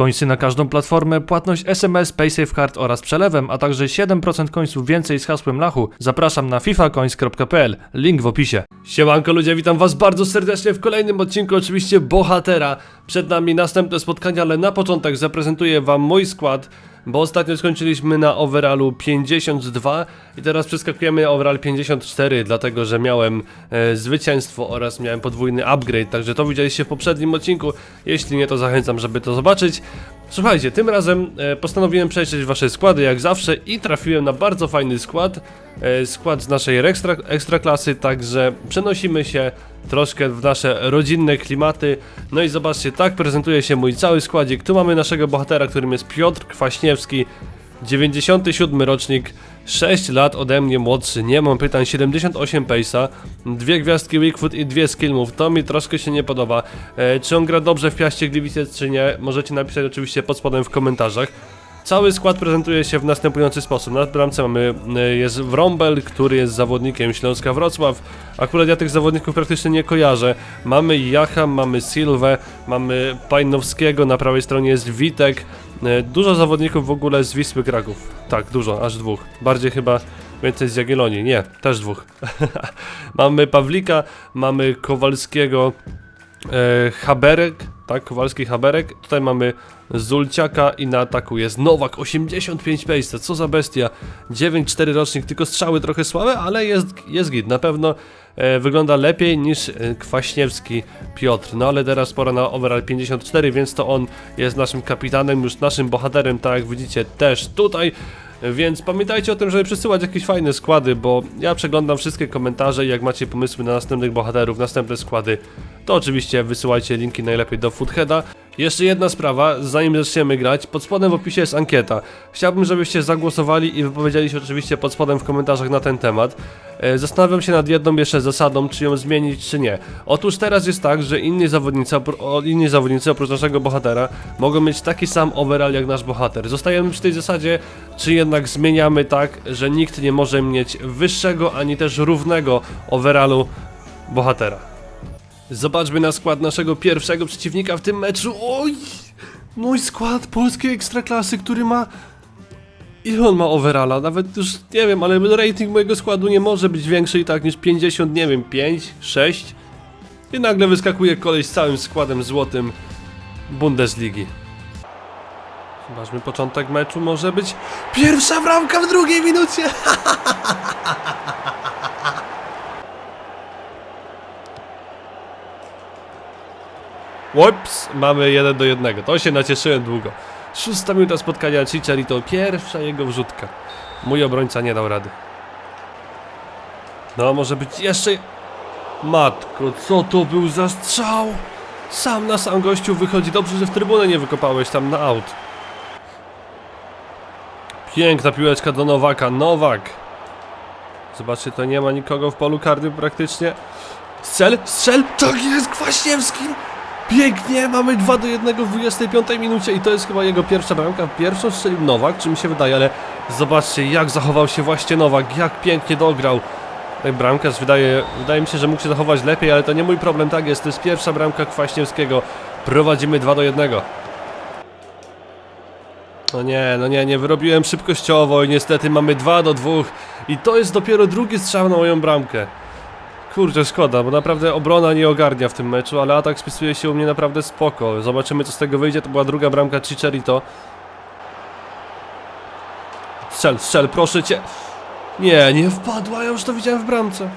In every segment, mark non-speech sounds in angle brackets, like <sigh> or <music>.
Końsy na każdą platformę, płatność SMS, PaySafeCard oraz przelewem, a także 7% końców więcej z hasłem Lachu. Zapraszam na fifacoins.pl. Link w opisie. Siemanko ludzie, witam was bardzo serdecznie w kolejnym odcinku oczywiście Bohatera. Przed nami następne spotkania, ale na początek zaprezentuję wam mój skład, bo ostatnio skończyliśmy na overallu 52 i teraz przeskakujemy overall 54, dlatego że miałem e, zwycięstwo oraz miałem podwójny upgrade, także to widzieliście w poprzednim odcinku. Jeśli nie, to zachęcam, żeby to zobaczyć. Słuchajcie, tym razem e, postanowiłem przejrzeć wasze składy jak zawsze i trafiłem na bardzo fajny skład. E, skład z naszej ekstra, ekstra klasy, także przenosimy się troszkę w nasze rodzinne klimaty. No i zobaczcie, tak prezentuje się mój cały składzik. Tu mamy naszego bohatera, którym jest Piotr Kwaśniewski. 97 rocznik, 6 lat ode mnie młodszy, nie mam pytań, 78 pace'a, dwie gwiazdki Weakfoot i dwie skill move, to mi troszkę się nie podoba. E, czy on gra dobrze w Piaście Gliwice, czy nie, możecie napisać oczywiście pod spodem w komentarzach. Cały skład prezentuje się w następujący sposób. Na bramce mamy, e, jest Wrąbel, który jest zawodnikiem Śląska Wrocław. Akurat ja tych zawodników praktycznie nie kojarzę. Mamy Jacha, mamy Silwę, mamy Pajnowskiego, na prawej stronie jest Witek. E, Dużo zawodników w ogóle z Wisły Kraków. Tak, dużo, aż dwóch. Bardziej chyba więcej z Jagiellonii. Nie, też dwóch. <laughs> mamy Pawlika, mamy Kowalskiego, e, Haberek, tak, Kowalski Haberek. Tutaj mamy Zulciaka i na ataku jest Nowak, 85 pace, co za bestia. 9-4 rocznik, tylko strzały trochę słabe, ale jest, jest git. Na pewno e, wygląda lepiej niż e, Kwaśniewski Piotr. No ale teraz pora na overall 54, więc to on jest naszym kapitanem, już naszym bohaterem, tak jak widzicie też tutaj. Więc pamiętajcie o tym, żeby przesyłać jakieś fajne składy, bo ja przeglądam wszystkie komentarze i jak macie pomysły na następnych bohaterów, następne składy, to oczywiście wysyłajcie linki najlepiej do Footheada. Jeszcze jedna sprawa, zanim zaczniemy grać, pod spodem w opisie jest ankieta. Chciałbym, żebyście zagłosowali i wypowiedzieli się oczywiście pod spodem w komentarzach na ten temat. E, Zastanawiam się nad jedną jeszcze zasadą, czy ją zmienić, czy nie. Otóż teraz jest tak, że inni zawodnicy, inni zawodnicy oprócz naszego bohatera mogą mieć taki sam overall jak nasz bohater. Zostajemy przy tej zasadzie, czy jednak zmieniamy tak, że nikt nie może mieć wyższego ani też równego overallu bohatera. Zobaczmy na skład naszego pierwszego przeciwnika w tym meczu. Oj! Mój skład polskiej ekstraklasy, który ma. Ile on ma overalla? Nawet już nie wiem, ale rating mojego składu nie może być większy i tak niż 50, nie wiem, 5, 6. I nagle wyskakuje koleś z całym składem złotym Bundesligi. Zobaczmy, początek meczu może być. Pierwsza bramka w drugiej minucie! <laughs> Łops, mamy 1 do 1. To się nacieszyłem długo. Szósta minuta spotkania Chicharito, pierwsza jego wrzutka. Mój obrońca nie dał rady. No, może być jeszcze... Matko, co to był za strzał? Sam na sam gościu wychodzi. Dobrze, że w trybunę nie wykopałeś tam na aut. Piękna piłeczka do Nowaka. Nowak. Zobaczcie, to nie ma nikogo w polu karnym praktycznie. Strzel, strzel, tak jest, Kwaśniewski! Pięknie, mamy 2 do 1 w 25 minucie i to jest chyba jego pierwsza bramka. Pierwszą strzelił Nowak, czy mi się wydaje, ale zobaczcie jak zachował się właśnie Nowak, jak pięknie dograł. Bramkarz wydaje, wydaje mi się, że mógł się zachować lepiej, ale to nie mój problem, tak jest, to jest pierwsza bramka Kwaśniewskiego. Prowadzimy 2 do 1. No nie, no nie, nie wyrobiłem szybkościowo i niestety mamy 2 do 2 i to jest dopiero drugi strzał na moją bramkę. Kurczę, szkoda, bo naprawdę obrona nie ogarnia w tym meczu, ale atak spisuje się u mnie naprawdę spoko. Zobaczymy co z tego wyjdzie, to była druga bramka Chicharito. Strzel, strzel, proszę cię. Nie, nie wpadła, ja już to widziałem w bramce.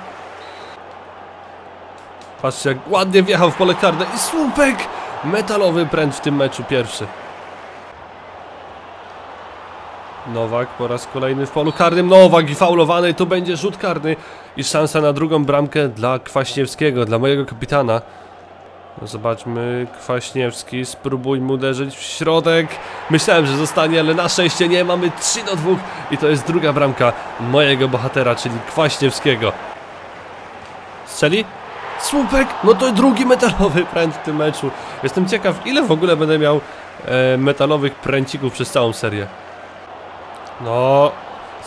Patrzcie jak ładnie wjechał w pole karne i słupek! Metalowy pręt w tym meczu pierwszy. Nowak po raz kolejny w polu karnym. Nowak i faulowany, to będzie rzut karny i szansa na drugą bramkę dla Kwaśniewskiego, dla mojego kapitana. No zobaczmy, Kwaśniewski, spróbujmy uderzyć w środek. Myślałem, że zostanie, ale na szczęście nie. Mamy 3 do 2 i to jest druga bramka mojego bohatera, czyli Kwaśniewskiego. Strzeli? Słupek! No to drugi metalowy pręt w tym meczu. Jestem ciekaw, ile w ogóle będę miał e, metalowych pręcików przez całą serię. No,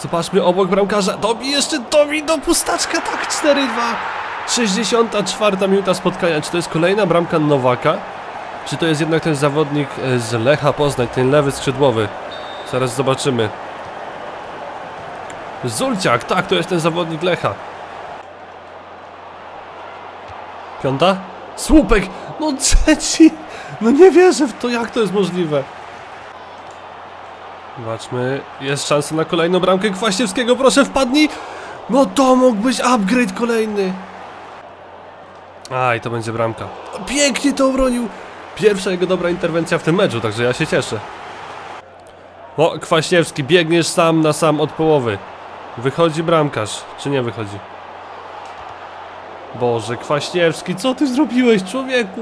zobaczmy obok bramkarza. Dobi jeszcze, dobi do pustaczka, tak, 4-2. 64 minuta spotkania. Czy to jest kolejna bramka Nowaka? czy to jest jednak ten zawodnik e, z Lecha Poznań, ten lewy skrzydłowy. Zaraz zobaczymy. Zulciak, tak, to jest ten zawodnik Lecha. Piąta? Słupek! No <laughs> trzeci! No nie wierzę w to, jak to jest możliwe. Zobaczmy, jest szansa na kolejną bramkę Kwaśniewskiego, proszę wpadnij! No to mógł być upgrade kolejny. A, i to będzie bramka. Pięknie to obronił! Pierwsza jego dobra interwencja w tym meczu, także ja się cieszę. O, Kwaśniewski, biegniesz sam na sam od połowy. Wychodzi bramkarz, czy nie wychodzi? Boże, Kwaśniewski, co ty zrobiłeś, człowieku?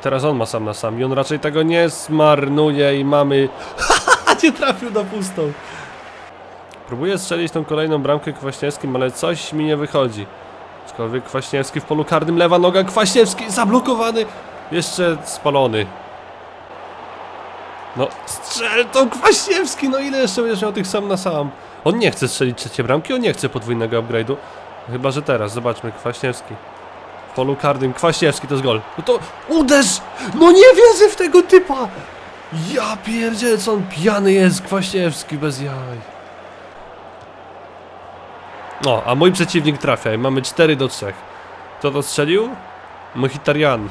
Teraz on ma sam na sam i on raczej tego nie zmarnuje i mamy... <laughs> nie trafił na pustą. Próbuję strzelić tą kolejną bramkę Kwaśniewskim, ale coś mi nie wychodzi. Aczkolwiek Kwaśniewski w polu karnym, lewa noga, Kwaśniewski zablokowany, jeszcze spalony. No, strzel to Kwaśniewski, no ile jeszcze będziesz miał tych sam na sam? On nie chce strzelić trzeciej bramki, on nie chce podwójnego upgrade'u. Chyba, że teraz, zobaczmy, Kwaśniewski. Polu karnym, Kwaśniewski to jest gol. No to uderz! No nie wierzę w tego typa! Ja pierdzielę, co on pijany jest, Kwaśniewski, bez jaj. No, a mój przeciwnik trafia i mamy 4 do 3. Kto to strzelił? Mkhitaryan.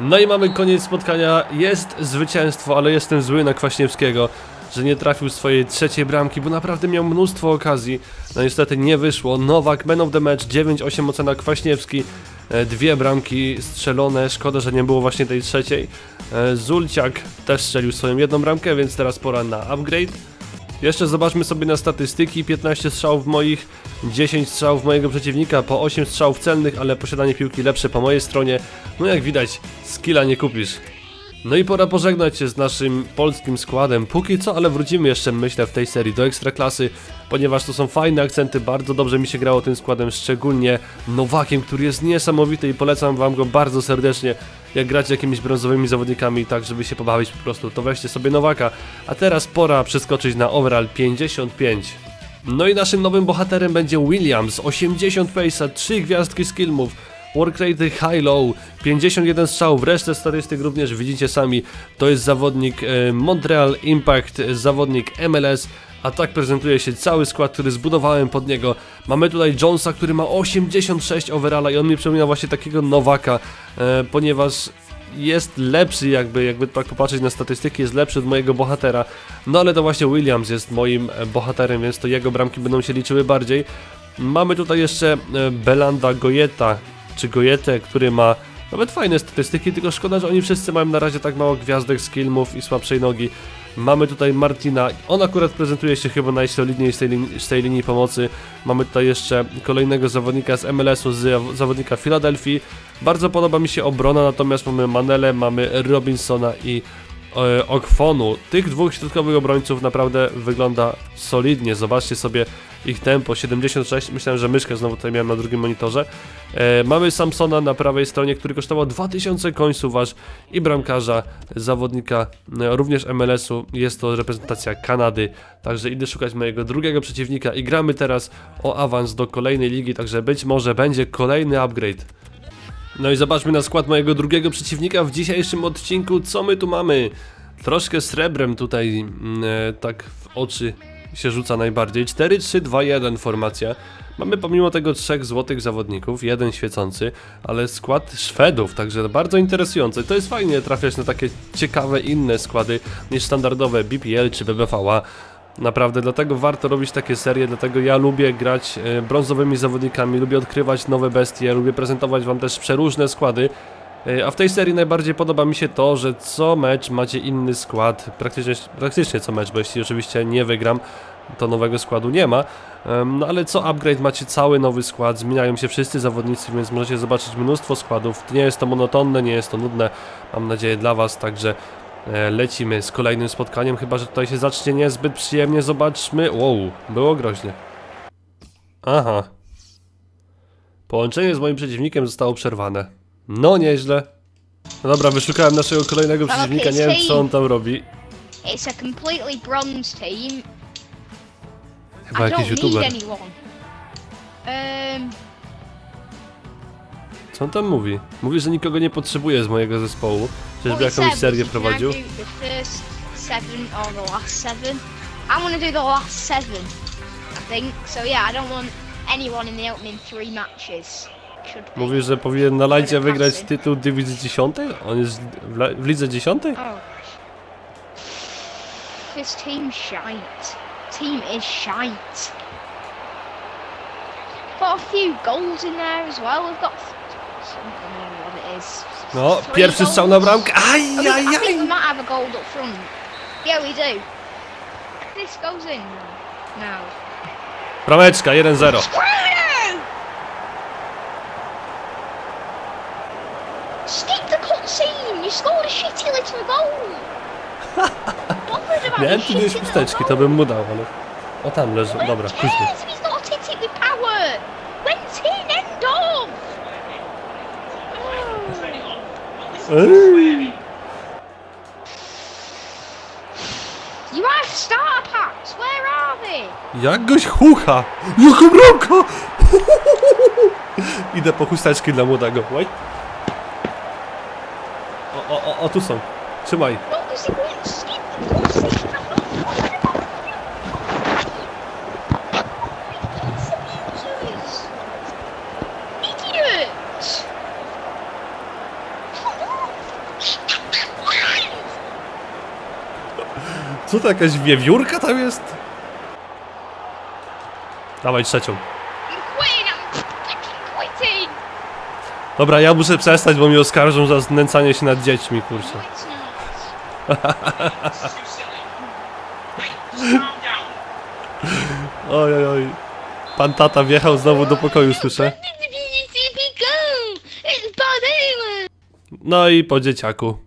No i mamy koniec spotkania. Jest zwycięstwo, ale jestem zły na Kwaśniewskiego, że nie trafił swojej trzeciej bramki, bo naprawdę miał mnóstwo okazji. No niestety nie wyszło. Nowak, man of the match, 9-8 ocena Kwaśniewski. E, Dwie bramki strzelone, szkoda, że nie było właśnie tej trzeciej. E, Zulciak też strzelił swoją jedną bramkę, więc teraz pora na upgrade. Jeszcze zobaczmy sobie na statystyki. 15 strzałów moich, 10 strzałów mojego przeciwnika, po 8 strzałów celnych, ale posiadanie piłki lepsze po mojej stronie. No jak widać, skilla nie kupisz. No i pora pożegnać się z naszym polskim składem. Póki co, ale wrócimy jeszcze, myślę, w tej serii do Ekstraklasy, ponieważ to są fajne akcenty, bardzo dobrze mi się grało tym składem, szczególnie Nowakiem, który jest niesamowity i polecam wam go bardzo serdecznie. Jak grać jakimiś brązowymi zawodnikami, tak żeby się pobawić po prostu, to weźcie sobie Nowaka. A teraz pora przeskoczyć na overall 55. No i naszym nowym bohaterem będzie Williams, 80 pace'a, 3 gwiazdki skill move, work rate high low, 51 strzałów, resztę statystyk również widzicie sami. To jest zawodnik e, Montreal Impact, zawodnik MLS, a tak prezentuje się cały skład, który zbudowałem pod niego. Mamy tutaj Jonesa, który ma 86 overalla i on mi przypomina właśnie takiego Nowaka, e, ponieważ jest lepszy jakby, jakby tak popatrzeć na statystyki, jest lepszy od mojego bohatera. No ale to właśnie Williams jest moim e, bohaterem, więc to jego bramki będą się liczyły bardziej. Mamy tutaj jeszcze Belanda Goyeta, czy Gojetę, który ma nawet fajne statystyki, tylko szkoda, że oni wszyscy mają na razie tak mało gwiazdek, skill move i słabszej nogi. Mamy tutaj Martina, on akurat prezentuje się chyba najsolidniej z tej, linii, z tej linii pomocy. Mamy tutaj jeszcze kolejnego zawodnika z MLS-u, z zawodnika Filadelfii. Bardzo podoba mi się obrona, natomiast mamy Manele, mamy Robinsona i e, Okfonu. Tych dwóch środkowych obrońców naprawdę wygląda solidnie. Zobaczcie sobie ich tempo 76. Myślałem, że myszkę znowu tutaj miałem na drugim monitorze. E, mamy Samsona na prawej stronie, który kosztował 2000 końców aż i bramkarza, zawodnika e, również MLS-u. Jest to reprezentacja Kanady. Także idę szukać mojego drugiego przeciwnika i gramy teraz o awans do kolejnej ligi, także być może będzie kolejny upgrade. No i zobaczmy na skład mojego drugiego przeciwnika w dzisiejszym odcinku. Co my tu mamy? Troszkę srebrem tutaj mm, e, tak w oczy się rzuca najbardziej. 4-3-2-1 formacja. Mamy pomimo tego trzech złotych zawodników, jeden świecący, ale skład Szwedów, także bardzo interesujące. To jest fajnie trafiać na takie ciekawe inne składy niż standardowe BPL czy BBVA. Naprawdę, dlatego warto robić takie serie, dlatego ja lubię grać e, brązowymi zawodnikami, lubię odkrywać nowe bestie, lubię prezentować wam też przeróżne składy. E, A w tej serii najbardziej podoba mi się to, że co mecz macie inny skład, praktycznie, praktycznie co mecz, bo jeśli oczywiście nie wygram, to nowego składu nie ma. No ale co upgrade macie cały nowy skład, zmieniają się wszyscy zawodnicy, więc możecie zobaczyć mnóstwo składów. Nie jest to monotonne, nie jest to nudne, mam nadzieję dla was, także e, lecimy z kolejnym spotkaniem, chyba że tutaj się zacznie niezbyt przyjemnie, zobaczmy. Wow, było groźnie. Aha. Połączenie z moim przeciwnikiem zostało przerwane. No nieźle. No dobra, wyszukałem naszego kolejnego przeciwnika, nie wiem co on tam robi. It's a completely bronze team. Chyba I jakiś don't youtuber. anyone. Um, Co on tam mówi? Mówi, że nikogo nie potrzebuje z mojego zespołu. Czyżby what he jakąś said serię was, can I prowadził? do The first seven or the last seven. I want to do the last seven, I think. So yeah, I don't want anyone in the opening three matches. Should be. Mówi, że powinien na lajcie wygrać tytuł dywizji 10? On jest w, la- w lidze 10? Oh. This team's shite. Team is shite. Got a few goals in there as well. We've got. I don't know what it is. No, Three pierwszy strzał na goals. bramkę. Aj, I think, aj, I think we aj. might have a goal up front. Yeah, we do. This goes in now. Brameczka, 1-0. Screw you! Skip the cutscene! Goal! Bothered about Miałem tu gdzieś chusteczki, to bym mu dał, ale... O, tam leży, dobra, później. he's got with power? When's end of! You have starter packs, where are they? Jak goś chucha! Jaka bramka! <laughs> Idę po chusteczki dla młodego. Oj. O, o, o, tu są. Trzymaj. Co to jakaś wiewiórka tam jest? Dawaj trzecią. I'm quitting, I'm fucking quitting! Dobra, ja muszę przestać, bo mi oskarżą za znęcanie się nad dziećmi, kurczę. <laughs> Oj, oj, oj. Pan tata wjechał znowu do pokoju, słyszę. No i po dzieciaku.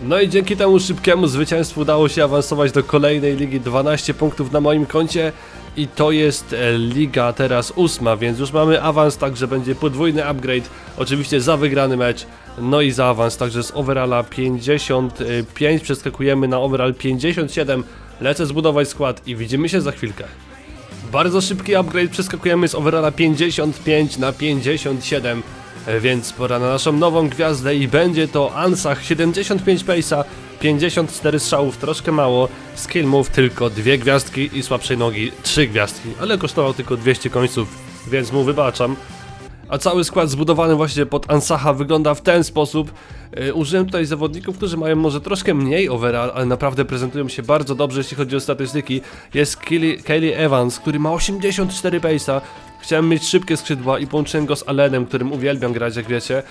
No i dzięki temu szybkiemu zwycięstwu udało się awansować do kolejnej ligi 12 punktów na moim koncie i to jest e, liga teraz ósma, więc już mamy awans, także będzie podwójny upgrade, oczywiście za wygrany mecz, no i za awans, także z overalla 55 przeskakujemy na overall 57, lecę zbudować skład i widzimy się za chwilkę. Bardzo szybki upgrade, przeskakujemy z overalla 55 na 57, e, więc pora na naszą nową gwiazdę i będzie to Ansach 75 pace'a, 54 strzałów, troszkę mało, skill move tylko dwie gwiazdki i słabszej nogi trzy gwiazdki, ale kosztował tylko 200 końców, więc mu wybaczam. A cały skład zbudowany właśnie pod Ansacha wygląda w ten sposób. Yy, użyłem tutaj zawodników, którzy mają może troszkę mniej overall, ale naprawdę prezentują się bardzo dobrze, jeśli chodzi o statystyki. Jest Kelly, Kelly Evans, który ma 84 pace'a. Chciałem mieć szybkie skrzydła i połączyłem go z Allenem, którym uwielbiam grać, jak wiecie.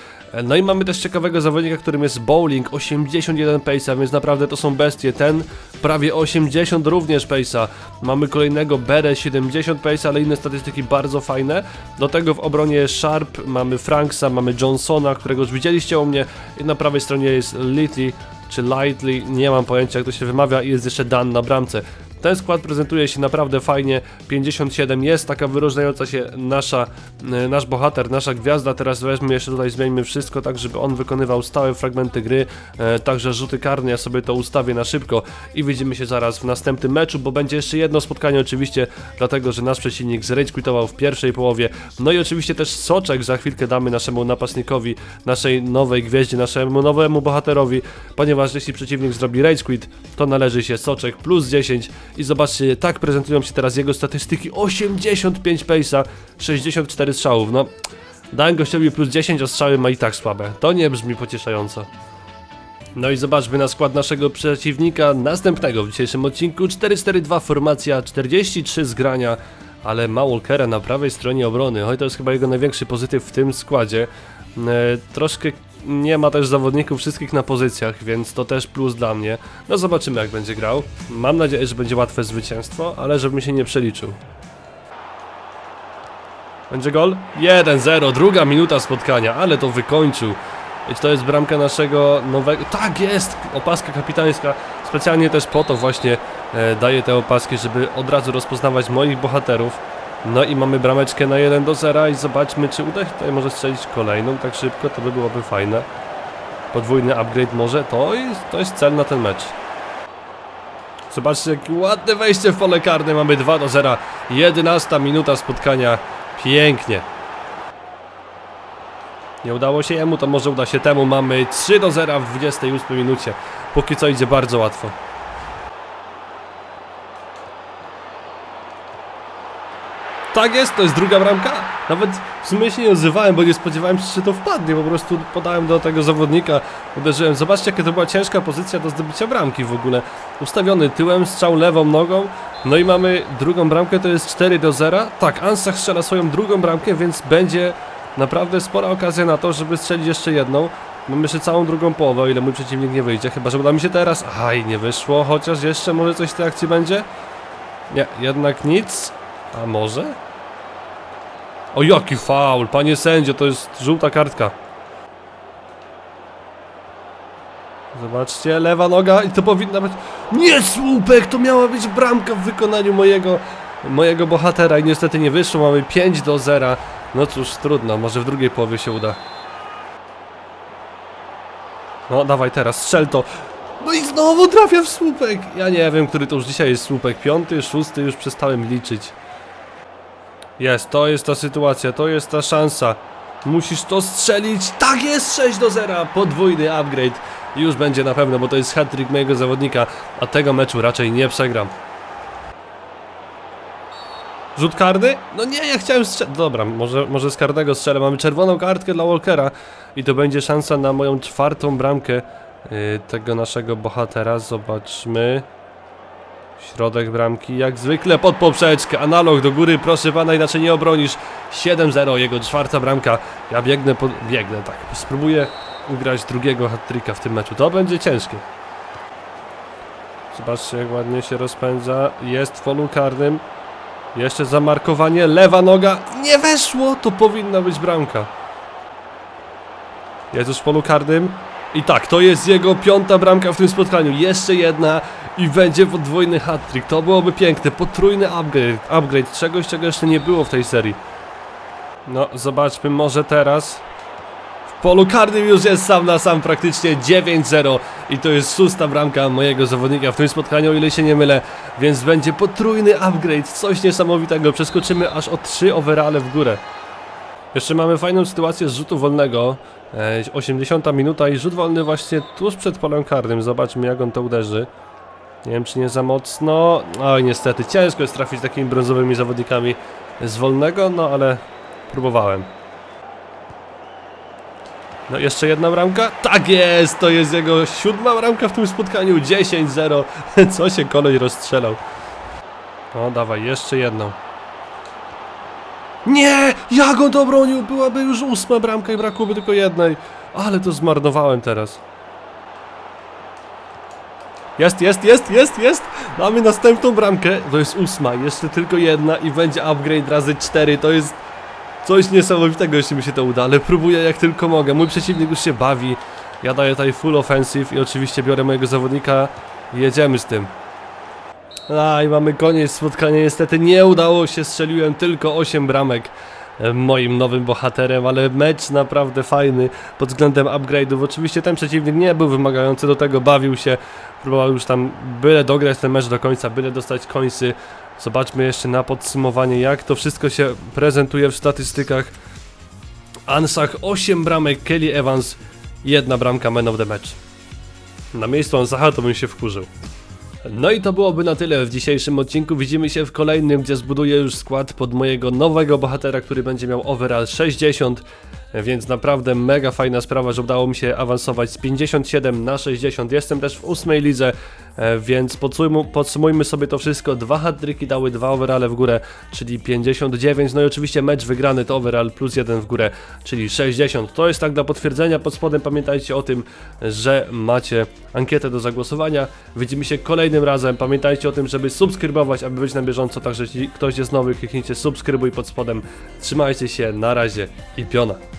No i mamy też ciekawego zawodnika, którym jest Bowling, 81 pace'a, więc naprawdę to są bestie. Ten prawie 80 również pace'a. Mamy kolejnego Bere 70 pace'a, ale inne statystyki bardzo fajne. Do tego w obronie Sharp mamy Franksa, mamy Johnsona, którego już widzieliście u mnie. I na prawej stronie jest Litty czy Lightly, nie mam pojęcia jak to się wymawia i jest jeszcze Dan na bramce. Ten skład prezentuje się naprawdę fajnie. 57 jest taka wyróżniająca się nasza, e, nasz bohater, nasza gwiazda. Teraz weźmy jeszcze tutaj, zmieńmy wszystko tak, żeby on wykonywał stałe fragmenty gry. E, także rzuty karne, ja sobie to ustawię na szybko i widzimy się zaraz w następnym meczu, bo będzie jeszcze jedno spotkanie oczywiście, dlatego że nasz przeciwnik zrage quitował w pierwszej połowie. No i oczywiście też soczek za chwilkę damy naszemu napastnikowi, naszej nowej gwieździe, naszemu nowemu bohaterowi, ponieważ jeśli przeciwnik zrobi rage quit, to należy się soczek plus 10 i zobaczcie, tak prezentują się teraz jego statystyki. 85 pace'a, 64 strzałów, no dałem gościowi plus 10, a strzały ma i tak słabe, to nie brzmi pocieszająco. No i zobaczmy na skład naszego przeciwnika następnego w dzisiejszym odcinku. 4-4-2 formacja, 43 zgrania, ale ma Walkera na prawej stronie obrony, oj to jest chyba jego największy pozytyw w tym składzie. E, troszkę nie ma też zawodników wszystkich na pozycjach, więc to też plus dla mnie. No zobaczymy jak będzie grał. Mam nadzieję, że będzie łatwe zwycięstwo, ale żebym się nie przeliczył. Będzie gol? 1-0, druga minuta spotkania, ale to wykończył. I to jest bramka naszego nowego. Tak jest! Opaska kapitańska. Specjalnie też po to właśnie e, daję te opaski, żeby od razu rozpoznawać moich bohaterów. No i mamy brameczkę na 1 do 0 i zobaczmy, czy uda się tutaj może strzelić kolejną tak szybko, to by byłoby fajne. Podwójny upgrade może, to jest, to jest cel na ten mecz. Zobaczcie, jakie ładne wejście w pole karne, mamy 2 do 0. 11 minuta spotkania. Pięknie. Nie udało się jemu, to może uda się temu. Mamy 3 do 0 w 28 minucie. Póki co idzie bardzo łatwo. Tak jest, to jest druga bramka. Nawet w sumie się nie odzywałem, bo nie spodziewałem się, że to wpadnie. Po prostu podałem do tego zawodnika, uderzyłem. Zobaczcie, jaka to była ciężka pozycja do zdobycia bramki w ogóle. Ustawiony tyłem, strzał lewą nogą. No i mamy drugą bramkę, to jest 4 do 0. Tak, Ansach strzela swoją drugą bramkę, więc będzie naprawdę spora okazja na to, żeby strzelić jeszcze jedną. Mamy jeszcze całą drugą połowę, o ile mój przeciwnik nie wyjdzie. Chyba, że uda mi się teraz. Aj, nie wyszło, chociaż jeszcze może coś w tej akcji będzie? Nie, jednak nic. A może? O jaki faul, panie sędzio, to jest żółta kartka. Zobaczcie, lewa noga i to powinna być... Nie, słupek, to miała być bramka w wykonaniu mojego, mojego bohatera i niestety nie wyszło, mamy 5 do 0. No cóż, trudno, może w drugiej połowie się uda. No, dawaj teraz, strzel to. No i znowu trafia w słupek. Ja nie wiem, który to już dzisiaj jest słupek. Piąty, szósty, już przestałem liczyć. Jest, to jest ta sytuacja, to jest ta szansa. Musisz to strzelić. Tak jest, 6 do 0. Podwójny upgrade. Już będzie na pewno, bo to jest hat-trick mojego zawodnika, a tego meczu raczej nie przegram. Rzut karny? No nie, ja chciałem strzelić. Dobra, może, może z karnego strzelę. Mamy czerwoną kartkę dla Walkera i to będzie szansa na moją czwartą bramkę yy, tego naszego bohatera. Zobaczmy. Środek bramki, jak zwykle pod poprzeczkę. Analog do góry, proszę pana, inaczej nie obronisz. 7-0, jego czwarta bramka. Ja biegnę, biegnę, tak. Spróbuję ugrać drugiego hat-tricka w tym meczu. To będzie ciężkie. Zobaczcie, jak ładnie się rozpędza. Jest w polu karnym. Jeszcze zamarkowanie, lewa noga. Nie weszło, to powinna być bramka. Jest już w polu karnym. I tak, to jest jego piąta bramka w tym spotkaniu. Jeszcze jedna i będzie podwójny hat-trick. To byłoby piękne. Potrójny upgrade, upgrade. Czegoś, czego jeszcze nie było w tej serii. No, zobaczmy, może teraz. W polu karnym już jest sam na sam praktycznie 9-0 i to jest szósta bramka mojego zawodnika w tym spotkaniu, o ile się nie mylę, więc będzie potrójny upgrade, coś niesamowitego, przeskoczymy aż o 3 overale w górę. Jeszcze mamy fajną sytuację z rzutu wolnego, e, 80 minuta i rzut wolny właśnie tuż przed polem karnym, zobaczmy jak on to uderzy. Nie wiem czy nie za mocno, oj niestety ciężko jest trafić takimi brązowymi zawodnikami z wolnego, no ale próbowałem. No jeszcze jedna bramka? Tak jest! To jest jego siódma bramka w tym spotkaniu. 10-0. <laughs> Co się kolej rozstrzelał. No dawaj, jeszcze jedną. Nie! Jak on to bronił? Byłaby już ósma bramka i brakłoby tylko jednej. Ale to zmarnowałem teraz. Jest, jest, jest, jest, jest! Mamy następną bramkę. To jest ósma. Jeszcze tylko jedna i będzie upgrade razy cztery. To jest Coś niesamowitego, jeśli mi się to uda, ale próbuję jak tylko mogę. Mój przeciwnik już się bawi. Ja daję tutaj full offensive i oczywiście biorę mojego zawodnika i jedziemy z tym. A i mamy koniec spotkania. Niestety nie udało się, strzeliłem tylko 8 bramek moim nowym bohaterem, ale mecz naprawdę fajny pod względem upgrade'ów. Oczywiście ten przeciwnik nie był wymagający do tego, bawił się, próbował już tam byle dograć ten mecz do końca, byle dostać końcy. Zobaczmy jeszcze na podsumowanie, jak to wszystko się prezentuje w statystykach. Ansach 8 bramek, Kelly Evans 1 bramka man of the match. Na miejscu Ansacha to bym się wkurzył. No i to byłoby na tyle w dzisiejszym odcinku. Widzimy się w kolejnym, gdzie zbuduję już skład pod mojego nowego bohatera, który będzie miał overall 60. Więc naprawdę mega fajna sprawa, że udało mi się awansować z 57 na 60. Jestem też w ósmej lidze, więc podsumujmy, sobie to wszystko. Dwa hat-tricki dały dwa overale w górę, czyli 59. No i oczywiście mecz wygrany to overall plus jeden w górę, czyli 60. To jest tak dla potwierdzenia. Pod spodem pamiętajcie o tym, że macie ankietę do zagłosowania. Widzimy się kolejnym razem. Pamiętajcie o tym, żeby subskrybować, aby być na bieżąco. Także jeśli ktoś jest nowy, kliknijcie subskrybuj pod spodem. Trzymajcie się, na razie i piona.